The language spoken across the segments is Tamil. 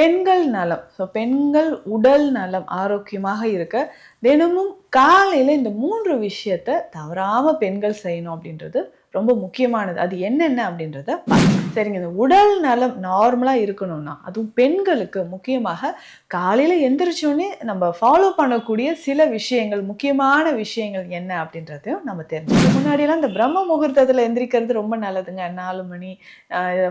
பெண்கள் நலம் ஸோ பெண்கள் உடல் நலம் ஆரோக்கியமாக இருக்க தினமும் காலையில் இந்த மூன்று விஷயத்த தவறாம பெண்கள் செய்யணும் அப்படின்றது ரொம்ப முக்கியமானது அது என்னென்ன அப்படின்றத பார்க்கலாம். சரிங்க. இந்த உடல் நலம் நார்மலாக இருக்கணும்னா அதுவும் பெண்களுக்கு முக்கியமாக காலையில் எந்திரிச்சோடனே நம்ம ஃபாலோ பண்ணக்கூடிய சில விஷயங்கள் முக்கியமான விஷயங்கள் என்ன அப்படின்றதையும் நம்ம தெரிஞ்சுக்கணும். முன்னாடியெல்லாம் இந்த பிரம்ம முகூர்த்தத்தில் எந்திரிக்கிறது ரொம்ப நல்லதுங்க. நாலு மணி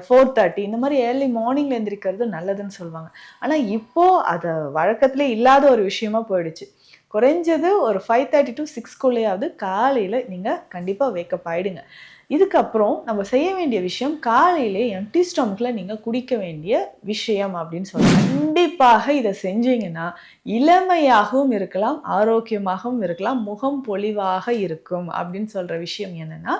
ஃபோர் தேர்ட்டி இந்த மாதிரி ஏர்லி மார்னிங்ல எந்திரிக்கிறது நல்லதுன்னு சொல்லுவாங்க. ஆனால் இப்போது அது வழக்கத்திலே இல்லாத ஒரு விஷயமா போயிடுச்சு. குறைஞ்சது ஒரு ஃபைவ் தேர்ட்டி டு சிக்ஸ்க்குள்ளேயாவது காலையில் நீங்கள் கண்டிப்பாக வேக்கப் ஆகிடுங்க இதுக்கப்புறம் நம்ம செய்ய வேண்டிய விஷயம் காலையிலே எம்டி ஸ்டொமக்கில் நீங்கள் குடிக்க வேண்டிய விஷயம் அப்படின்னு சொல்லலாம் கண்டிப்பாக இதை செஞ்சீங்கன்னா இளமையாகவும் இருக்கலாம் ஆரோக்கியமாகவும் இருக்கலாம் முகம் பொலிவாக இருக்கும் அப்படின்னு சொல்கிற விஷயம் என்னென்னா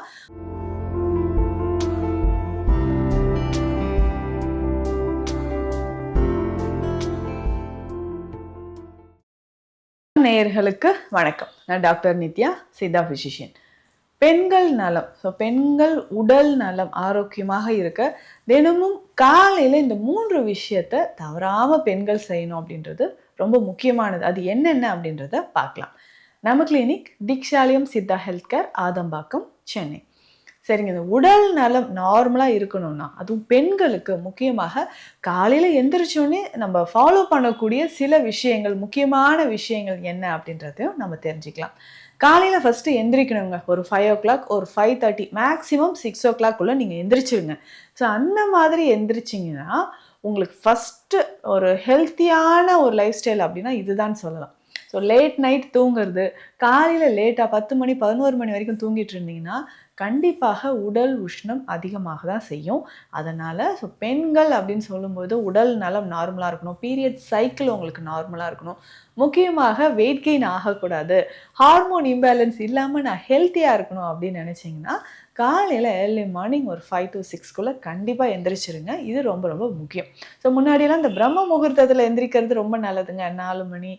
நேயர்களுக்கு வணக்கம். நான் டாக்டர் நித்யா சித்தா ஃபிசிஷியன் பெண்கள் நலம். ஸோ பெண்கள் உடல் நலம் ஆரோக்கியமாக இருக்க தினமும் காலையில் இந்த மூன்று விஷயத்த தவறாமல் பெண்கள் செய்யணும் அப்படின்றது ரொம்ப முக்கியமானது. அது என்னென்ன அப்படின்றத பார்க்கலாம். நம்ம கிளினிக் டிக்ஷாலியம் சித்தா ஹெல்த் கேர் ஆதம்பாக்கம் சென்னை சரிங்க இந்த உடல் நலம் நார்மலாக இருக்கணும்னா அதுவும் பெண்களுக்கு முக்கியமாக காலையில் எந்திரிச்சோடனே நம்ம ஃபாலோ பண்ணக்கூடிய சில விஷயங்கள் முக்கியமான விஷயங்கள் என்ன அப்படின்றதையும் நம்ம தெரிஞ்சுக்கலாம். காலையில் ஃபஸ்ட்டு எந்திரிக்கணுங்க. ஒரு ஃபைவ் ஓ கிளாக் ஒரு ஃபைவ் தேர்ட்டி மேக்ஸிமம் சிக்ஸ் ஓ கிளாக்குள்ளே நீங்கள் எந்திரிச்சிருங்க. ஸோ அந்த மாதிரி எந்திரிச்சிங்கன்னா உங்களுக்கு ஃபஸ்ட்டு ஒரு ஹெல்த்தியான ஒரு லைஃப் ஸ்டைல் அப்படின்னா இதுதான் சொல்லலாம். ஸோ லேட் நைட் தூங்குறது காலையில் லேட்டாக பத்து மணி பதினோரு மணி வரைக்கும் தூங்கிட்டு இருந்தீங்கன்னா கண்டிப்பாக உடல் உஷ்ணம் அதிகமாக தான் செய்யும். அதனால் ஸோ பெண்கள் அப்படின்னு சொல்லும்போது உடல் நலம் நார்மலாக இருக்கணும். பீரியட் சைக்கிள் உங்களுக்கு நார்மலாக இருக்கணும். முக்கியமாக வெயிட் கெயின் ஆகக்கூடாது. ஹார்மோன் இம்பேலன்ஸ் இல்லாமல் நான் ஹெல்த்தியாக இருக்கணும் அப்படின்னு நினச்சிங்கன்னா காலையில் ஏர்லி மார்னிங் ஒரு ஃபைவ் டு சிக்ஸ்க்குள்ளே கண்டிப்பாக எந்திரிச்சிருங்க. இது ரொம்ப ரொம்ப முக்கியம். ஸோ முன்னாடியெல்லாம் இந்த பிரம்ம முகூர்த்தத்தில் எந்திரிக்கிறது ரொம்ப நல்லதுங்க. நாலு மணி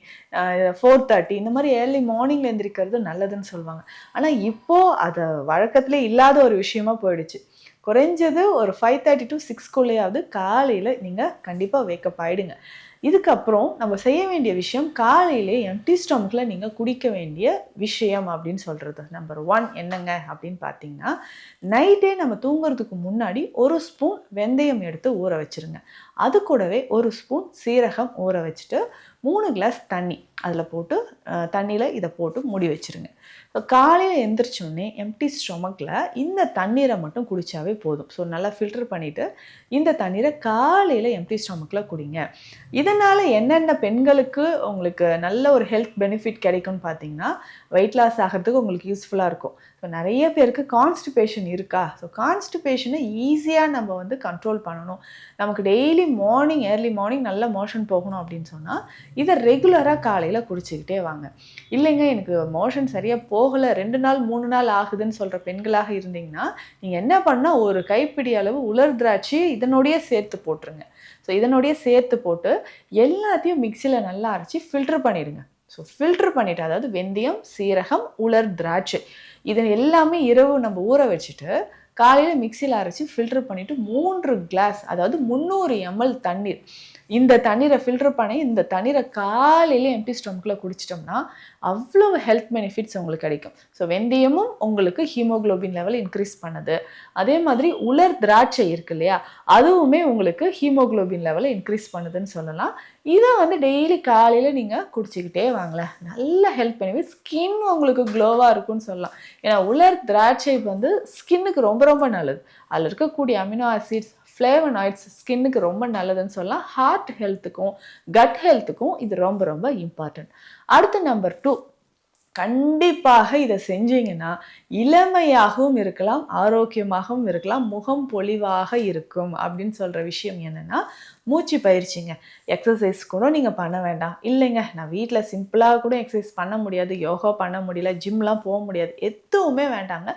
ஃபோர் தேர்ட்டி இந்த மாதிரி ஏர்லி மார்னிங்கில் எந்திரிக்கிறது நல்லதுன்னு சொல்லுவாங்க. ஆனால் இப்போது அதை வழக்கத்திலே இல்லாத ஒரு விஷயமா போயிடுச்சு. குறைஞ்சது ஒரு ஃபைவ் தேர்ட்டி டு சிக்ஸ்க்குள்ளேயாவது காலையில் நீங்கள் கண்டிப்பாக வேக்கப் ஆகிடுங்க இதுக்கப்புறம் நம்ம செய்ய வேண்டிய விஷயம் காலையிலே எம்டி ஸ்டொமக்கில் நீங்கள் குடிக்க வேண்டிய விஷயம் அப்படின்னு சொல்கிறது நம்பர் ஒன் என்னங்க அப்படின்னு பார்த்தீங்கன்னா நைட்டே நம்ம தூங்குறதுக்கு முன்னாடி ஒரு ஸ்பூன் வெந்தயம் எடுத்து ஊற வச்சுருங்க. அது கூடவே ஒரு ஸ்பூன் சீரகம் ஊற வச்சுட்டு மூணு கிளாஸ் தண்ணி அதில் போட்டு தண்ணியில் இதை போட்டு மூடி வச்சுருங்க. இப்போ காலையில் எந்திரிச்சோடனே எம்டி ஸ்டொமக்கில் இந்த தண்ணீரை மட்டும் குடித்தாவே போதும். ஸோ நல்லா ஃபில்டர் பண்ணிவிட்டு இந்த தண்ணீரை காலையில் எம்டி ஸ்டொமக்கில் குடிங்க. இதனால் என்னென்ன பெண்களுக்கு உங்களுக்கு நல்ல ஒரு ஹெல்த் பெனிஃபிட் கிடைக்கும்னு பார்த்தீங்கன்னா வெயிட் லாஸ் ஆகிறதுக்கு உங்களுக்கு யூஸ்ஃபுல்லாக இருக்கும். ஸோ நிறைய பேருக்கு கான்ஸ்டிபேஷன் இருக்கா? ஸோ கான்ஸ்டிபேஷனை ஈஸியாக நம்ம வந்து கண்ட்ரோல் பண்ணணும். நமக்கு டெய்லி மார்னிங் ஏர்லி மார்னிங் நல்ல மோஷன் போகணும் அப்படின்னு சொன்னால் இதை ரெகுலராக காலையில் குடிச்சிக்கிட்டே வாங்க. இல்லைங்க எனக்கு மோஷன் சரியாக போகலை. ரெண்டு நாள் மூணு நாள் ஆகுதுன்னு சொல்கிற பெண்களாக இருந்தீங்கன்னா நீங்கள் என்ன பண்ணால் ஒரு கைப்பிடி அளவு உலர் திராட்சை இதனுடைய சேர்த்து போட்டுருங்க. ஸோ இதனுடைய சேர்த்து போட்டு எல்லாத்தையும் மிக்சியில் நல்லா அரைச்சி ஃபில்டர் பண்ணிடுங்க. ஸோ ஃபில்டர் பண்ணிவிட்டு அதாவது வெந்தயம் சீரகம் உலர் திராட்சை இதன் எல்லாமே இரவு நம்ம ஊற வச்சுட்டு காலையில் மிக்சியில் அரைச்சி ஃபில்டர் பண்ணிவிட்டு மூன்று கிளாஸ் அதாவது முந்நூறு எம்எல் தண்ணீர் இந்த தண்ணீரை ஃபில்டர் பண்ணி இந்த தண்ணீரை காலையில் எம்டி ஸ்டொமக்கில் குடிச்சிட்டோம்னா அவ்வளோ ஹெல்த் பெனிஃபிட்ஸ் உங்களுக்கு கிடைக்கும். ஸோ வெந்தயமும் உங்களுக்கு ஹீமோக்ளோபின் லெவல் இன்க்ரீஸ் பண்ணுது. அதே மாதிரி உலர் திராட்சை இருக்கு இல்லையா அதுவுமே உங்களுக்கு ஹீமோக்ளோபின் லெவலை இன்க்ரீஸ் பண்ணுதுன்னு சொல்லலாம். இதை வந்து டெய்லி காலையில் நீங்கள் குடிச்சிக்கிட்டே வாங்களேன் நல்ல ஹெல்ப் பெனிஃபிட் ஸ்கின் உங்களுக்கு க்ளோவாக இருக்கும்னு சொல்லலாம். ஏன்னா உலர் திராட்சை வந்து ஸ்கின்னுக்கு ரொம்ப ரொம்ப நல்லது. அதில் இருக்கக்கூடிய அமினோ ஆசிட்ஸ் ஃப்ளேவனாய்ட்ஸ் ஸ்கின்னுக்கு ரொம்ப நல்லதுன்னு சொல்லலாம். ஹார்ட் ஹெல்த்துக்கும் கட் ஹெல்த்துக்கும் இது ரொம்ப ரொம்ப இம்பார்ட்டன்ட் அடுத்த நம்பர் டூ கண்டிப்பாக இதை செஞ்சீங்கன்னா இளமையாகவும் இருக்கலாம் ஆரோக்கியமாகவும் இருக்கலாம் முகம் பொலிவாக இருக்கும் அப்படின்னு சொல்கிற விஷயம் என்னென்னா மூச்சு பயிற்சிங்க. எக்ஸசைஸ் கூட நீங்கள் பண்ண வேண்டாம். இல்லைங்க நான் வீட்டில் சிம்பிளாக கூட எக்ஸசைஸ் பண்ண முடியாது யோகா பண்ண முடியல ஜிம்லாம் போக முடியாது எதுவுமே வேண்டாங்க.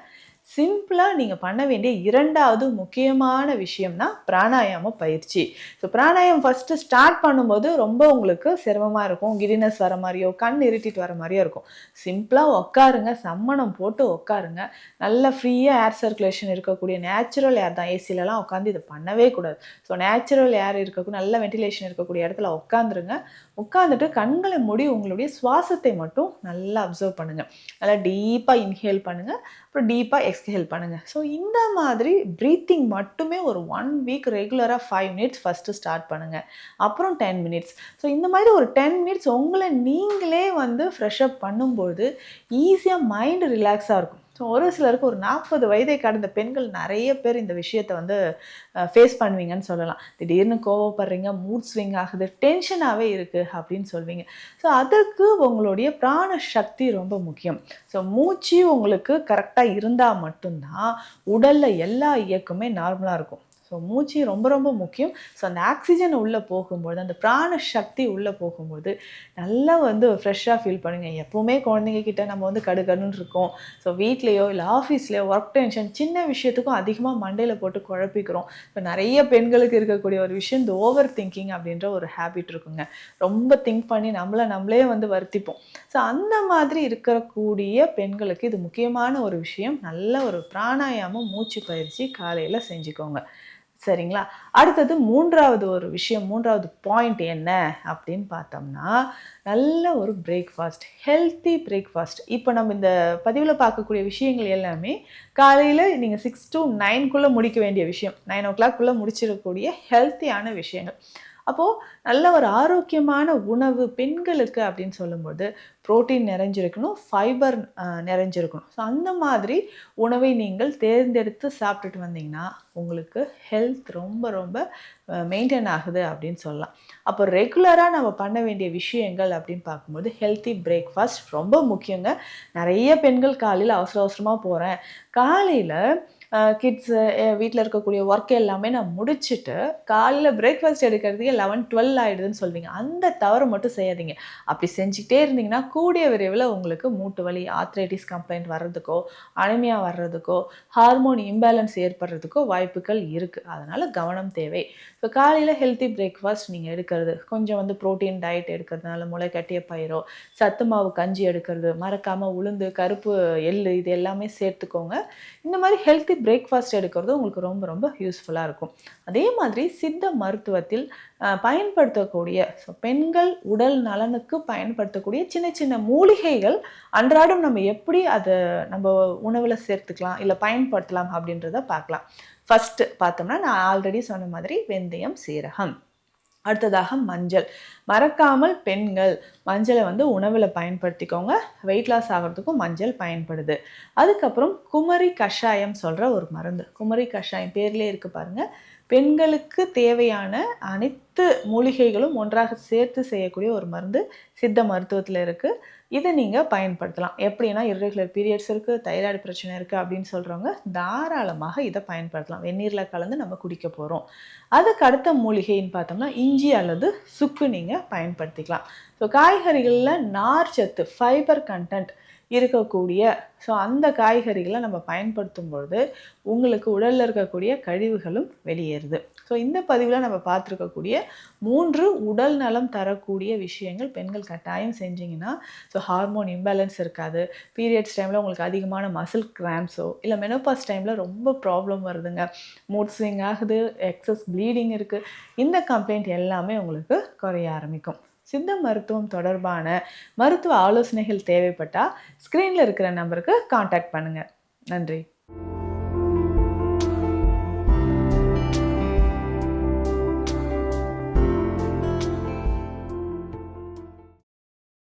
சிம்பிளாக நீங்கள் பண்ண வேண்டிய இரண்டாவது முக்கியமான விஷயம்னா பிராணாயாம பயிற்சி. ஸோ பிராணாயம் ஃபஸ்ட்டு ஸ்டார்ட் பண்ணும்போது ரொம்ப உங்களுக்கு சிரமமாக இருக்கும். கிரினஸ் வர மாதிரியோ கண் இருட்டிட்டு வர மாதிரியோ இருக்கும். சிம்பிளாக உட்காருங்க சம்மணம் போட்டு உட்காருங்க நல்ல ஃப்ரீயாக ஏர் சர்க்குலேஷன் இருக்கக்கூடிய நேச்சுரல் ஏர் தான். ஏசிலலாம் உட்காந்து இதை பண்ணவே கூடாது. ஸோ நேச்சுரல் ஏர் இருக்கக்கூடிய நல்ல வென்டிலேஷன் இருக்கக்கூடிய இடத்துல உட்காந்துருங்க உட்காந்துட்டு கண்களை மூடி உங்களுடைய சுவாசத்தை மட்டும் நல்லா அப்சர்வ் பண்ணுங்கள் நல்லா டீப்பாக இன்ஹேல் பண்ணுங்கள் அப்புறம் டீப்பாக எக்ஸ்ஹேல் பண்ணுங்கள் ஸோ இந்த மாதிரி ப்ரீத்திங் மட்டுமே ஒரு ஒன் வீக் ரெகுலராக ஃபைவ் மினிட்ஸ் ஃபஸ்ட்டு ஸ்டார்ட் பண்ணுங்கள் அப்புறம் டென் மினிட்ஸ் ஸோ இந்த மாதிரி ஒரு டென் மினிட்ஸ் உங்களை நீங்களே வந்து ஃப்ரெஷ்அப் பண்ணும்போது ஈஸியாக மைண்டு ரிலாக்ஸாக இருக்கும். ஸோ ஒரு சிலருக்கு ஒரு நாற்பது வயதை கடந்த பெண்கள் நிறைய பேர் இந்த விஷயத்தை வந்து ஃபேஸ் பண்ணுவீங்கன்னு சொல்லலாம். திடீர்னு கோவப்படுறீங்க மூட் ஸ்விங் ஆகுது டென்ஷனாகவே இருக்குது அப்படின்னு சொல்வீங்க. ஸோ அதுக்கு உங்களுடைய பிராண சக்தி ரொம்ப முக்கியம். ஸோ மூச்சு உங்களுக்கு கரெக்டாக இருந்தால் மட்டும்தான் உடலில் எல்லா இயக்கமே நார்மலாக இருக்கும். ஸோ மூச்சு ரொம்ப ரொம்ப முக்கியம். ஸோ அந்த ஆக்சிஜன் உள்ளே போகும்போது அந்த பிராண சக்தி உள்ளே போகும்போது நல்லா வந்து ஃப்ரெஷ்ஷாக ஃபீல் பண்ணுங்க. எப்போவுமே குழந்தைங்க கிட்ட நம்ம வந்து கடுகடுன்னு இருக்கோம். ஸோ வீட்லேயோ இல்லை ஆஃபீஸ்லேயோ ஒர்க் டென்ஷன் சின்ன விஷயத்துக்கும் அதிகமாக மண்டையில் போட்டு குழப்பிக்கிறோம். இப்போ நிறைய பெண்களுக்கு இருக்கக்கூடிய ஒரு விஷயம் இந்த ஓவர் திங்கிங் அப்படின்ற ஒரு ஹேபிட் இருக்குங்க. ரொம்ப திங்க் பண்ணி நம்மளை நம்மளே வந்து வருத்திப்போம். ஸோ அந்த மாதிரி இருக்கக்கூடிய பெண்களுக்கு இது முக்கியமான ஒரு விஷயம். நல்ல ஒரு பிராணாயாமம் மூச்சு பயிற்சி காலையில் செஞ்சுக்கோங்க. சரிங்களா? அடுத்தது மூன்றாவது ஒரு விஷயம் மூன்றாவது பாயிண்ட் என்ன அப்படின்னு பார்த்தோம்னா நல்ல ஒரு பிரேக்ஃபாஸ்ட் ஹெல்த்தி பிரேக்ஃபாஸ்ட் இப்போ நம்ம இந்த பதிவில் பார்க்கக்கூடிய விஷயங்கள் எல்லாமே காலையில் நீங்கள் சிக்ஸ் டு நைன்குள்ளே முடிக்க வேண்டிய விஷயம். நைன் ஓ கிளாக்குள்ளே முடிச்சிடக்கூடிய ஹெல்த்தியான விஷயங்கள். அப்போது நல்ல ஒரு ஆரோக்கியமான உணவு பெண்களுக்கு அப்படின்னு சொல்லும்போது புரோட்டீன் நிறைஞ்சிருக்கணும் ஃபைபர் நிறைஞ்சிருக்கணும். ஸோ அந்த மாதிரி உணவை நீங்கள் தேர்ந்தெடுத்து சாப்பிட்டுட்டு வந்தீங்கன்னா உங்களுக்கு ஹெல்த் ரொம்ப ரொம்ப மெயின்டைன் ஆகுது அப்படின்னு சொல்லலாம். அப்போ ரெகுலராக நம்ம பண்ண வேண்டிய விஷயங்கள் அப்படின்னு பார்க்கும்போது ஹெல்த்தி பிரேக்ஃபாஸ்ட் ரொம்ப முக்கியங்க. நிறைய பெண்கள் காலையில் அவசர அவசரமாக போகிறேன் காலையில் கிட்ஸு வீட்டில் இருக்கக்கூடிய ஒர்க் எல்லாமே நான் முடிச்சுட்டு காலையில் பிரேக்ஃபாஸ்ட் எடுக்கிறதுக்கே லெவன் டுவெல் ஆகிடுதுன்னு சொல்வீங்க அந்த தவறு மட்டும் செய்யாதீங்க. அப்படி செஞ்சுக்கிட்டே இருந்தீங்கன்னா கூடிய விரைவில் உங்களுக்கு மூட்டு வலி ஆத்ரைட்டிஸ் கம்ப்ளைண்ட் வர்றதுக்கோ அனிமியா வர்றதுக்கோ ஹார்மோன் இம்பேலன்ஸ் ஏற்படுறதுக்கோ வாய்ப்புகள் இருக்குது அதனால் கவனம் தேவை. ஸோ காலையில் ஹெல்த்தி பிரேக்ஃபாஸ்ட் நீங்கள் எடுக்கிறது கொஞ்சம் வந்து ப்ரோட்டீன் டயட் எடுக்கிறதுனால முளை கட்டிய பயிரோ சத்து மாவு கஞ்சி எடுக்கிறது மறக்காமல் உளுந்து கருப்பு எள்ளு இது எல்லாமே சேர்த்துக்கோங்க. இந்த மாதிரி ஹெல்த்தி பிரேக்ஃபாஸ்ட் எடுக்கிறது உங்களுக்கு ரொம்ப ரொம்ப யூஸ்ஃபுல்லாக இருக்கும். அதே மாதிரி சித்த மருத்துவத்தில் பயன்படுத்தக்கூடிய ஸோ பெண்கள் உடல் நலனுக்கு பயன்படுத்தக்கூடிய சின்ன சின்ன மூலிகைகள் அன்றாடம் நம்ம எப்படி அதை நம்ம உணவில் சேர்த்துக்கலாம் இல்லை பயன்படுத்தலாம் அப்படின்றத பார்க்கலாம். ஃபஸ்ட்டு பார்த்தோம்னா நான் ஆல்ரெடி சொன்ன மாதிரி வெந்தயம் சீரகம். அடுத்ததாக மஞ்சள். மறக்காமல் பெண்கள் மஞ்சளை வந்து உணவில் பயன்படுத்திக்கோங்க. வெயிட் லாஸ் ஆகிறதுக்கும் மஞ்சள் பயன்படுது. அதுக்கப்புறம் குமரி கஷாயம் சொல்கிற ஒரு மருந்து. குமரி கஷாயம் பேர்லேயே இருக்குது பாருங்கள் பெண்களுக்கு தேவையான அனைத்து மூலிகைகளும் ஒன்றாக சேர்த்து செய்யக்கூடிய ஒரு மருந்து சித்த மருத்துவத்தில் இருக்குது இதை நீங்கள் பயன்படுத்தலாம். எப்படின்னா இர்ரெகுலர் பீரியட்ஸ் இருக்குது தைராய்டு பிரச்சனை இருக்குது அப்படின்னு சொல்கிறவங்க தாராளமாக இதை பயன்படுத்தலாம். வெந்நீரில் கலந்து நம்ம குடிக்க போகிறோம் அதுக்கு அடுத்த மூலிகைன்னு பார்த்தோம்னா இஞ்சி அல்லது சுக்கு நீங்கள் பயன்படுத்திக்கலாம். ஸோ காய்கறிகளில் நார் சத்து ஃபைபர் கண்டென்ட் இருக்கக்கூடிய. ஸோ அந்த காய்கறிகளை நம்ம பயன்படுத்தும் பொழுது உங்களுக்கு உடலில் இருக்கக்கூடிய கழிவுகளும் வெளியேறுது. ஸோ இந்த பதிவில் நம்ம பார்த்துருக்கக்கூடிய மூன்று உடல் நலம் தரக்கூடிய விஷயங்கள் பெண்கள் கட்டாயம் செஞ்சிங்கன்னா ஸோ ஹார்மோன் இம்பேலன்ஸ் இருக்காது. பீரியட்ஸ் டைமில் உங்களுக்கு அதிகமான மசில் கிராம்ஸோ இல்லை மெனோபாஸ் டைமில் ரொம்ப ப்ராப்ளம் வருதுங்க. மூட் ஸ்விங் ஆகுது எக்ஸஸ் ப்ளீடிங் இருக்குது இந்த கம்ப்ளைண்ட் எல்லாமே உங்களுக்கு குறைய ஆரம்பிக்கும். சித்த மருத்துவம் தொடர்பான மருத்துவ ஆலோசனைகள் தேவைப்பட்டால் ஸ்க்ரீனில் இருக்கிற நம்பருக்கு காண்டாக்ட் பண்ணுங்கள் நன்றி.